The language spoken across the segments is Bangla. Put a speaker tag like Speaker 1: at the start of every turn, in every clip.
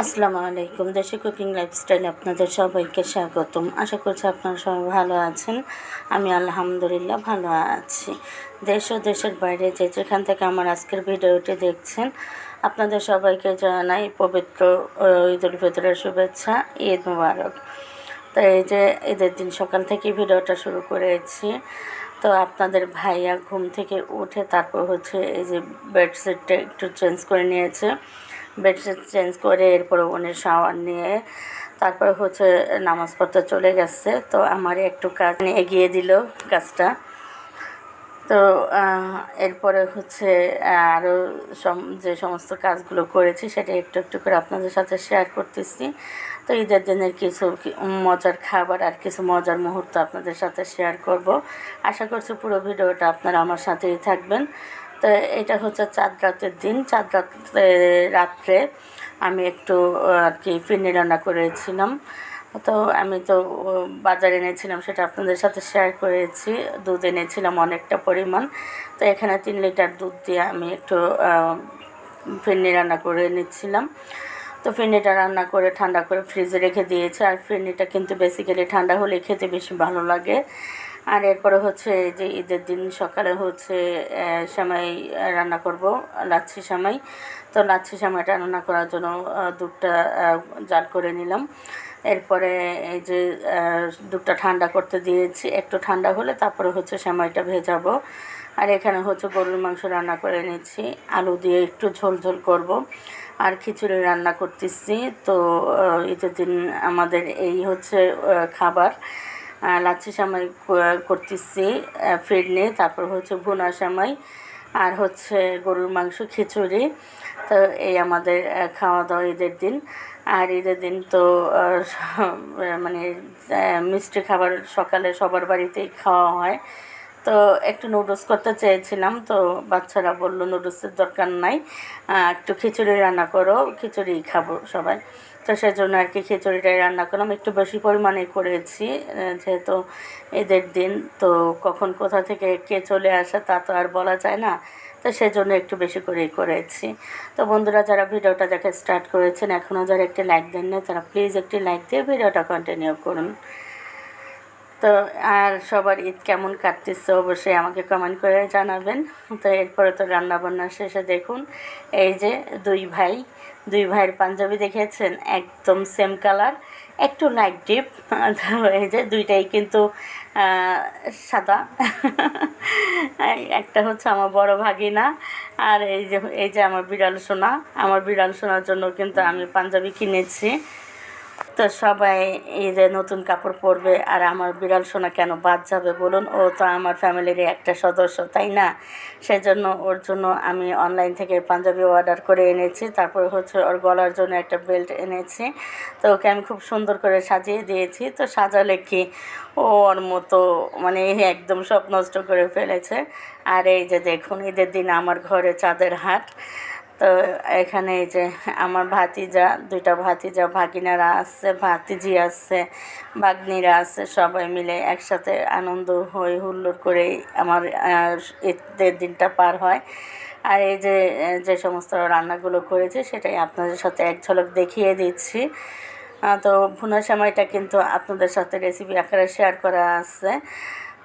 Speaker 1: আসসালামু আলাইকুম। দেশি কুকিং লাইফস্টাইলে আপনাদের সবাইকে স্বাগতম। আশা করছি আপনারা সবাই ভালো আছেন। আমি আলহামদুলিল্লাহ ভালো আছি। দেশ ও দেশের বাইরে যে যেখান থেকে আমার আজকের ভিডিওটি দেখছেন, আপনাদের সবাইকে জানাই পবিত্র ঈদ উল ফিতরের শুভেচ্ছা, ঈদ মুবারক। তো এই যে ঈদের দিন সকাল থেকে ভিডিওটা শুরু করেছি, তো আপনাদের ভাইয়া ঘুম থেকে উঠে তারপর হচ্ছে এই যে বেডশিটটা একটু চেঞ্জ করে নিয়েছে। বেডশিট চেঞ্জ করে এরপরে উনি শাওয়ার নিয়ে তারপর হচ্ছে নামাজ পড়তে চলে গেছে। তো আমার একটু কাজ নিয়ে এগিয়ে দিল কাজটা। তো এরপরে হচ্ছে আরও যে সমস্ত কাজগুলো করেছি সেটা একটু একটু করে আপনাদের সাথে শেয়ার করতেছি। তো ঈদের দিনের কিছু মজার খাবার আর কিছু মজার মুহূর্ত আপনাদের সাথে শেয়ার করব। আশা করছি পুরো ভিডিওটা আপনারা আমার সাথেই থাকবেন। তো এটা হচ্ছে চাঁদ রাতের দিন। চাঁদ রাতে রাত্রে আমি একটু আর কি ফিরনি রান্না করেছিলাম। তো আমি তো বাজারে এনেছিলাম, সেটা আপনাদের সাথে শেয়ার করেছি। দুধ এনেছিলাম অনেকটা পরিমাণ। তো এখানে তিন লিটার দুধ দিয়ে আমি একটু ফিরনি রান্না করে নিচ্ছিলাম। তো ফিরনিটা রান্না করে, ঠান্ডা করে ফ্রিজে রেখে দিয়েছি। আর ফিরনিটা কিন্তু বেসিক্যালি ঠান্ডা হলে খেতে বেশি ভালো লাগে। আর এরপরে হচ্ছে যে ঈদের দিন সকালে হচ্ছে সেমাই রান্না করব, লাচ্ছি সেমাই। তো লাচ্ছি সেমাইটা রান্না করার জন্য দুধটা জাল করে নিলাম। এরপরে এই যে দুধটা ঠান্ডা করতে দিয়েছি, একটু ঠান্ডা হলে তারপরে হচ্ছে সেমাইটা ভেজাবো। আর এখানে হচ্ছে গরুর মাংস রান্না করে নিচ্ছি, আলু দিয়ে একটু ঝোল ঝোল করব। আর খিচুড়ি রান্না করতেছি। তো ঈদের দিন আমাদের এই হচ্ছে খাবার। লাচ্ছি সামাই করতেছি ফিরনি তারপর হচ্ছে ভুনা সামাই আর হচ্ছে গরুর মাংস, খিচুড়ি। তো এই আমাদের খাওয়া দাওয়া ঈদের দিন। আর ঈদের দিন তো মানে মিষ্টি খাবার সকালে সবার বাড়িতেই খাওয়া হয়। তো একটু নুডলস করতে চেয়েছিলাম, তো বাচ্চারা বলল নুডলসের দরকার নাই। একটু খিচুড়ি রান্না করো খিচুড়ি খাব সবাই। তো সেজন্য আর কি খিচুড়িটাই রান্না করলাম। একটু বেশি পরিমাণে করেছি যেহেতু ঈদের দিন, তো কখন কোথা থেকে কে চলে আসে তা তো আর বলা যায় না, তো সেজন্য একটু বেশি করেই করেছি। তো বন্ধুরা, যারা ভিডিওটা দেখে স্টার্ট করেছেন এখনও যারা একটি লাইক দেন না তারা প্লিজ একটি লাইক দিয়ে ভিডিওটা কন্টিনিউ করুন। তো আর সবার ঈদ কেমন কাটতেছে অবশ্যই আমাকে কমেন্ট করে জানাবেন। তো এরপরে তো রান্নাবান্না শেষে দেখুন, এই যে দুই ভাই দুই ভাইয়ের পাঞ্জাবি দেখেছেন, একদম সেম কালার একটু লাইট ডিপ হয়ে এই যে দুইটাই কিন্তু সাদা। একটা হচ্ছে আমার বড় ভাগিনা, আর এই যে এই যে আমার বিড়াল সোনা, আমার বিড়াল সোনার জন্য কিন্তু আমি পাঞ্জাবি কিনেছি। তো সবাই ঈদে নতুন কাপড় পরবে আর আমার বিড়াল সোনা কেন বাদ যাবে বলুন? ও তো আমার ফ্যামিলির একটা সদস্য, তাই না? সেজন্য ওর জন্য আমি অনলাইন থেকে পাঞ্জাবি অর্ডার করে এনেছি। তারপর হচ্ছে ওর গলার জন্য একটা বেল্ট এনেছি। তো ওকে আমি খুব সুন্দর করে সাজিয়ে দিয়েছি। তো সাজালে কি? ও ওর মতো মানে একদম সব নষ্ট করে ফেলেছে। আর এই যে দেখুন, ঈদের দিন আমার ঘরে চাঁদের হাট। তো এখানে এই যে আমার ভাতিজা, দুইটা ভাতিজা, ভাগিনারা আসছে ভাতিজি আসছে ভাগ্নিরা আসছে সবাই মিলে একসাথে আনন্দ হই, হুল্লোড় করে আমার ঈদের দিনটা পার হয়। আর এই যে যে সমস্ত রান্নাগুলো করেছি, সেটাই আপনাদের সাথে এক ঝলক দেখিয়ে দিচ্ছি। তো ভুনা সময়টা কিন্তু আপনাদের সাথে রেসিপি আকারে শেয়ার করা আছে।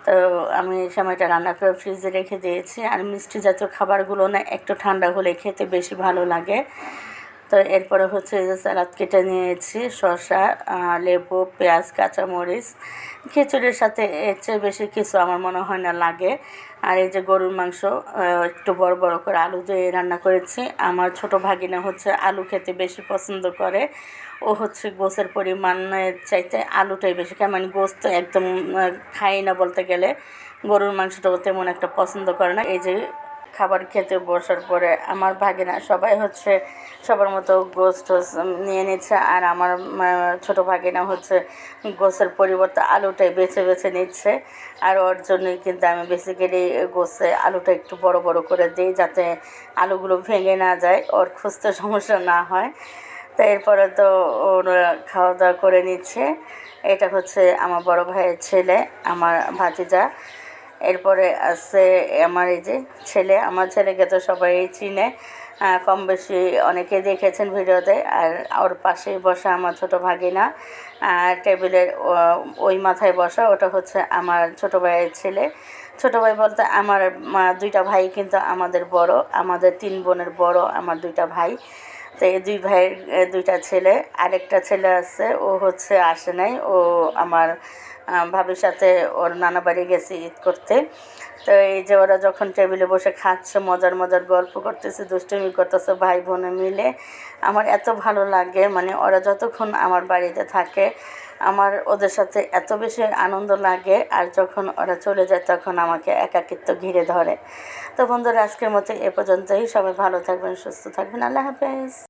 Speaker 1: তো আমি সময়টা রান্না করে ফ্রিজে রেখে দিয়েছি। আর মিষ্টি জাতীয় খাবারগুলো না একটু ঠান্ডা হলে খেতে বেশি ভালো লাগে। তো এরপরে হচ্ছে যে স্যালাদ কেটে নিয়েছি, শসা লেবু, পেঁয়াজ, কাঁচামরিচ। খিচুড়ির সাথে এর চেয়ে বেশি কিছু আমার মনে হয় না লাগে। আর এই যে গরুর মাংস একটু বড় বড় করে আলু দিয়ে রান্না করেছি। আমার ছোট ভাগিনা হচ্ছে আলু খেতে বেশি পছন্দ করে। ও হচ্ছে গোসের পরিমাণের চাইতে আলুটাই বেশি খায়। মানে গোস তো একদম খাই না বলতে গেলে। গরুর মাংসটাও তেমন একটা পছন্দ করে না। এই যে খাবার খেতে বসার পরে আমার ভাগিনা সবাই হচ্ছে সবার মতো গোস টোস নিয়ে নিচ্ছে আর আমার ছোট ভাগিনা হচ্ছে গোসের পরিবর্তে আলুটাই বেছে বেছে নিচ্ছে। আর ওর জন্যই কিন্তু আমি বেসিক্যালি গোসে আলুটা একটু বড় বড় করে দিই যাতে আলুগুলো ভেঙে না যায়, ওর খুঁজতে সমস্যা না হয়। তো এরপরে তো ওরা খাওয়া দাওয়া করে নিচ্ছে। এটা হচ্ছে আমার বড় ভাইয়ের ছেলে, আমার ভাতিজা। এরপরে আছে আমার এই যে ছেলে, আমার ছেলেকে তো সবাই চিনে কম বেশি অনেকে দেখেছেন ভিডিওতে, আর ওর পাশেই বসা আমার ছোট ভাগিনা, আর টেবিলের ওই মাথায় বসা, ওটা হচ্ছে আমার ছোট ভাইয়ের ছেলে। ছোট ভাই বলতে আমার দুইটা ভাই কিন্তু আমাদের বড়, আমাদের তিন বোনের বড়, আমার দুইটা ভাই। তো এই দুই ভাইয়ের দুইটা ছেলে, আরেকটা ছেলে আছে, ও হচ্ছে আসে নাই, ও আমার ভাবির সাথে ওর নানা বাড়ি গেছে ঈদ করতে। তো এই যে ওরা যখন টেবিলে বসে খাচ্ছে, মজার মজার গল্প করতেছে, দুষ্টুমি করতেছে, ভাই বোনে মিলে, আমার এত ভালো লাগে। মানে ওরা যতক্ষণ আমার বাড়িতে থাকে, আমার ওদের সাথে এত বেশি আনন্দ লাগে। আর যখন ওরা চলে যায়, তখন আমাকে একাকিত্ব ঘিরে ধরে। তো বন্ধুরা, আজকের মতো এ পর্যন্তই। সবাই ভালো থাকবেন, সুস্থ থাকবেন। আল্লাহ হাফেজ।